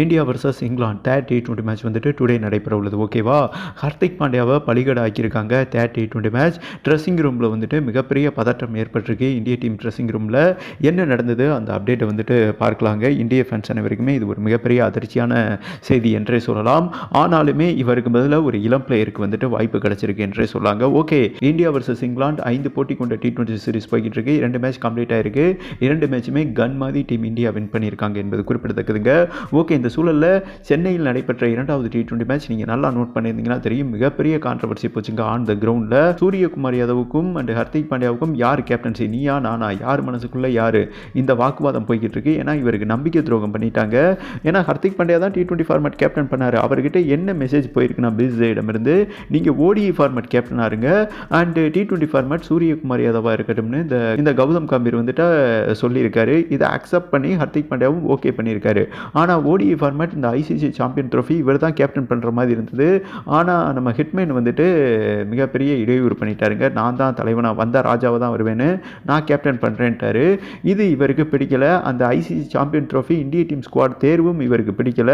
India versus England. Third T twenty match வந்துட்டு today நடைபெற உள்ளது. ஓகேவா ஹர்திக் பாண்டியாவை பலிகடை ஆக்கியிருக்காங்க third T twenty match dressing ரூமில் வந்துட்டு மிகப்பெரிய பதட்டம் ஏற்பட்டிருக்கு. இந்திய டீம் ட்ரெஸ்ஸிங் ரூமில் என்ன நடந்தது? அந்த அப்டேட்டை வந்துட்டு பார்க்கலாங்க. இந்திய ஃபேன்ஸ் அனைவருக்குமே இது ஒரு மிகப்பெரிய அதிர்ச்சியான செய்தி என்றே சொல்லலாம். ஆனாலுமே இவருக்கு பதிலாக ஒரு இளம் பிளேயருக்கு வந்துட்டு வாய்ப்பு கிடைச்சிருக்கு என்றே சொல்லாங்க. ஓகே இந்தியா வர்சஸ் இங்கிலாந்து ஐந்து போட்டி கொண்ட டி டுவெண்ட்டி சீரிஸ் போய்கிட்டு இருக்கு இரண்டு மேட்ச் கம்ப்ளீட் ஆயிருக்கு. இரண்டு மேட்சுமே கன் மாதிரி டீம் இந்தியா வின் பண்ணியிருக்காங்க என்பது குறிப்பிடத்தக்கதுங்க. ஓகே இந்த சூழலில் சென்னையில் நடைபெற்ற இரண்டாவது டி டுவெண்ட்டி மேட்ச் நீங்கள் நல்லா நோட் பண்ணியிருந்தீங்கன்னா தெரியும். மிகப்பெரிய கான்ட்ரவர்சி போச்சுங்க ஆன் த கிரவுண்டில் சூரியகுமார் யாதவுக்கும் அண்ட் ஹர்திக் பாண்டியாவுக்கும் யார் கேப்டன்சி நீயா நானா? யார் மனசுக்குள்ளே யார்? இந்த வாக்குவாதம் போய்கிட்டு இருக்கு. ஏன்னா இவருக்கு நம்பிக்கை துரோகம் பண்ணிட்டாங்க. ஏன்னா ஹர்திக் பாண்டியா தான் டி டுவெண்ட்டி ஃபார்மேட் கேப்டன் பண்ணார். அவர்கிட்ட என்ன மெசேஜ் போயிருக்குன்னா பிசியிடமிருந்து நீங்கள் ஓடிஇ ஃபார்மேட் கேப்டனாக இருங்க and T twenty format Suryakumar யாதவாக இருக்கட்டும்னு இந்த இந்த கௌதம் காம்பீர் வந்துட்டு சொல்லியிருக்காரு. இதை அக்செப்ட் பண்ணி ஹர்திக் பாண்டியாவும் ஓகே பண்ணியிருக்காரு. ஆனால் ஓடிஇ ஃபார்மேட் இந்த ஐசிசி சாம்பியன் ட்ரோஃபி இவர் தான் கேப்டன் பண்ணுற மாதிரி இருந்தது. ஆனால் நம்ம ஹிட்மேன் வந்துட்டு மிகப்பெரிய இடையூறு பண்ணிட்டாருங்க. நான் தான் தலைவனாக வந்த ராஜாவை தான் வருவேன்னு நான் கேப்டன் பண்ணுறேன்ட்டாரு இது இவருக்கு பிடிக்கல. அந்த ஐசிசி சாம்பியன் ட்ரோஃபி இந்திய டீம் ஸ்குவாட் தேர்வும் இவருக்கு பிடிக்கல.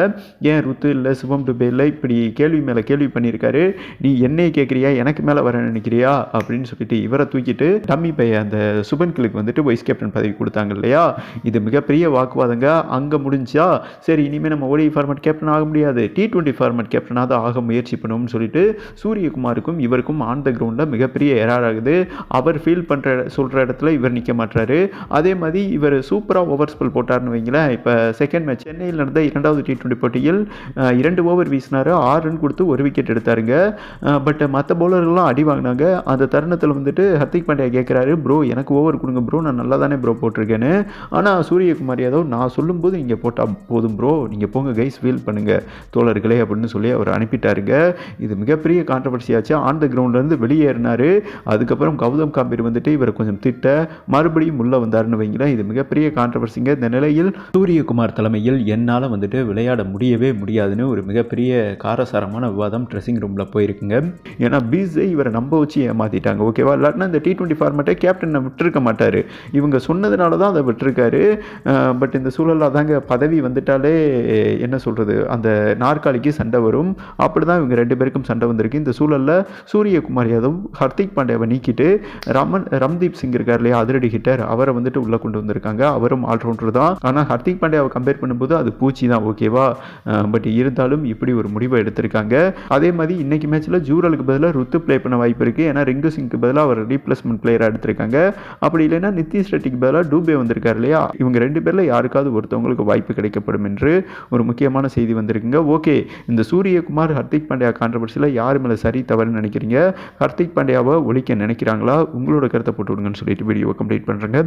ஏன் ருத்து இல்லை சிவம் டுபே இல்லை? இப்படி கேள்வி மேலே கேள்வி பண்ணியிருக்காரு. நீ என்னையை கேட்குறியா எனக்கு மேலே வர நினைக்கிறியா? அப்படின்னு சொல்லிட்டு இவரை தூக்கிட்டு டம்மி பைய அந்த சுபன் கிளுக்கு வந்துட்டு வைஸ் கேப்டன் பதவி கொடுத்தாங்க இல்லையா? இது மிகப்பெரிய வாக்குவாதங்க. அங்கே முடிஞ்சா சரி இனிமேல் நம்ம ஓடி ஃபார்மேட் கேப்டன் ஆக முடியாது. டி டுவெண்ட்டி ஃபார்மேட் கேப்டனாக ஆக முயற்சி பண்ணணும்னு சொல்லிட்டு சூரியகுமாருக்கும் இவருக்கும் ஆன் த கிரவுண்டில் மிகப்பெரிய எரர் ஆகுது. அவர் ஃபீல் பண்ணுற சொல்கிற இடத்துல இவர் நிற்க மாட்டாரு அதே மாதிரி இவர் சூப்பராக ஓவர் ஸ்பெல் போட்டார்னு வைங்களேன். இப்போ செகண்ட் மேட்ச் சென்னையில் நடந்த இரண்டாவது டி டுவெண்ட்டி போட்டியில் இரண்டு ஓவர் வீசினார். ஆறு ரன் கொடுத்து ஒரு விக்கெட் எடுத்தாருங்க. பட் மற்ற பவுலர்கள்லாம் அடி வாங்கினாங்க. அந்த தருணத்தில் வந்துட்டு ஹர்திக் பாண்டியா கேட்குறாரு ப்ரோ எனக்கு ஓவர் கொடுங்க ப்ரோ நான் நல்லா தானே ப்ரோ போட்டிருக்கேன்னு. ஆனால் சூரியகுமார் யாதவ் நான் சொல்லும்போது இங்கே போட்டால் போதும் ப்ரோ நீங்கள் போங்க கைஸ் ஃபீல் பண்ணுங்கள் தோழர்களே அப்படின்னு சொல்லி அவர் அனுப்பிட்டாருங்க. இது மிகப்பெரிய கான்ட்ரவர்சியாச்சு ஆன் த கிரவுண்ட்லேருந்து வெளியேறினார். அதுக்கப்புறம் கௌதம் காம்பீர் வந்துட்டு இவரை கொஞ்சம் திட்ட மறுபடியும் உள்ளே வந்தாருன்னு வைங்களேன். இது மிகப்பெரிய கான்ட்ரவர்சிங்க இந்த நிலையில் சூரியகுமார் தலைமையில் என்னால் வந்துட்டு விளையாட முடியவே முடியாதுன்னு ஒரு மிகப்பெரிய காரசாரமான விவாதம் ட்ரெஸ்ஸிங் ரூமில் போயிருக்குங்க. ஏன்னா பீஸை இவரை நம்ப வச்சு ஏமாற்றிட்டாங்க ஓகேவா இல்லாட்டினா இந்த டி டுவெண்ட்டி ஃபார்மேட்டை கேப்டனை விட்டுருக்க மாட்டார். இவங்க சொன்னதுனால தான் அதை விட்டுருக்காரு. பட் இந்த சூழலில் தாங்க பதவி வந்துட்டாலே என்ன சொல்கிறது அந்த நாற்காலிக்கு சண்டை வரும். அப்படி தான் இவங்க ரெண்டு பேருக்கும் சண்டை வந்திருக்கு. இந்த சூழலில் சூரியகுமார் யாதவ் ஹர்திக் பாண்டியாவை நீக்கிட்டு ரமன் ரம்தீப் சிங் இருக்கார் இல்லையா அதிரடி ஹிட்டர் அவரை வந்துட்டு உள்ளே கொண்டு வந்திருக்காங்க. அவரும் ஆல்ரவுண்டர் தான். ஆனால் ஹர்திக் பாண்டியாவை கம்பேர் பண்ணும்போது அது பூச்சி தான் ஓகேவா பட் இருந்தாலும் இப்படி ஒரு முடிவை எடுத்திருக்காங்க. அதே மாதிரி இன்னைக்கு மேட்ச்சில் ஜூரலுக்கு பதிலாக ருத்து ப்ளே பண்ண வாய்ப்பு இருக்குது ஏன்னா ரிங்கு சிங்க்கு பதிலாக அவர் ரீப்ளேஸ்மெண்ட் பிளேயராக எடுத்திருக்காங்க. அப்படி இல்லைன்னா நித்திஷ் ரெட்டிக்கு பதிலாக டூபே வந்திருக்காரு இல்லையா? இவங்க ரெண்டு பேரில் யாருக்காவது ஒருத்தவங்களுக்கு வாய்ப்பு கிடைக்கப்படும் என்று ஒரு முக்கியமான செய்தி வந்திருக்குங்க. ஓகே இந்த சூரியகுமார் ஹர்திக் பாண்டியா கான்ட்ரவர்சியில் யார் மேலே சரி தவறுன்னு நினைக்கிறீங்க? ஹர்திக் பாண்டியாவை ஒழிக்க நினைக்கிறாங்களா? உங்களோட கருத்தை போட்டு விடுங்கன்னு சொல்லிட்டு வீடியோவை கம்ப்ளீட் பண்ணுறேங்க